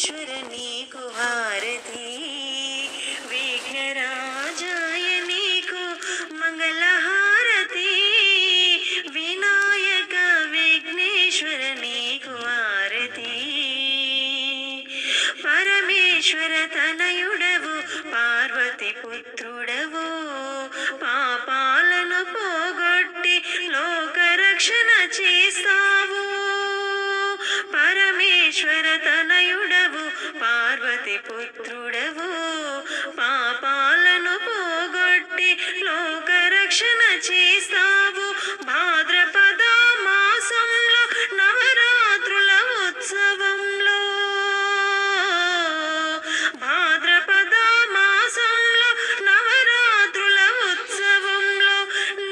విఘ్నేశ్వర నీకు హారతి విఘ్నరాజాయ నీకు మంగళహారతి. వినాయక విఘ్నేశ్వర నీకు హారతి పరమేశ్వర తనయుడవు పార్వతి పుత్రుడవు. పాపాలను పోగొట్టి లోకరక్షణ చేస్తావు. పరమేశ్వర పార్వతి పాపాలను పోగొట్టి లోకరక్షణ చేస్తావు భాద్రపద మాసంలో నవరాత్రుల ఉత్సవంలో భాద్రపద మాసంలో నవరాత్రుల ఉత్సవంలో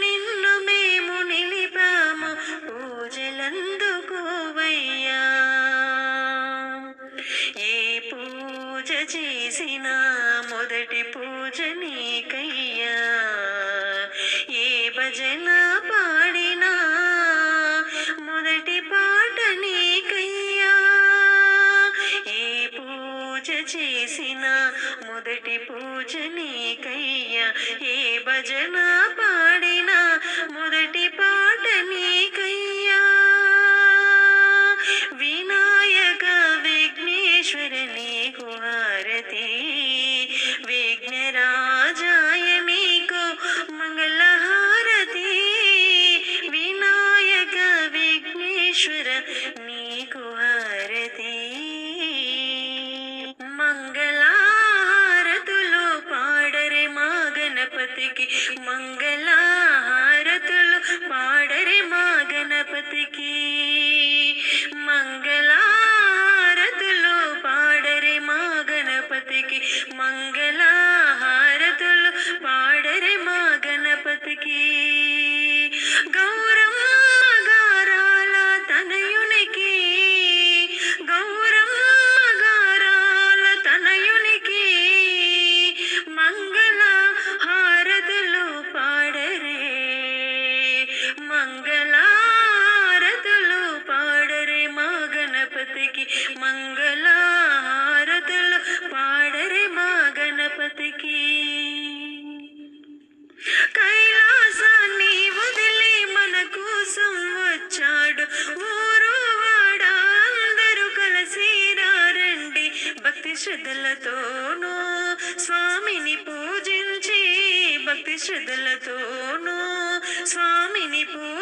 నిన్ను మేము నిలిపాము పూజలందుకో పూజ చేసిన మొదటి పూజ నీకయ్యా. ఏ భజన పాడినా మొదటి పాట నీకయ్యా. ఏ పూజ చేసిన మొదటి పూజ నీకయ్యా. ఏ భజన పాడి హారతి విఘ్నరాజాయ మీకు మంగళహారతి వినాయక విఘ్నేశ్వర నీకు హారతి మంగళహారతులు పాడరే మా గణపతికి మంగళహారతులు మంగళారతులు పాడరే మా గణపతికి. మంగళారతులు పాడరే మా గణపతికి. కైలాసాన్ని వదిలి మన కోసం వచ్చాడు. ఊరు వాడ అందరూ కలిసి రండి భక్తి శ్రద్ధలతోనూ స్వామిని పూజించి భక్తి శ్రద్ధలతోనూ స్వామిని Mm-hmm.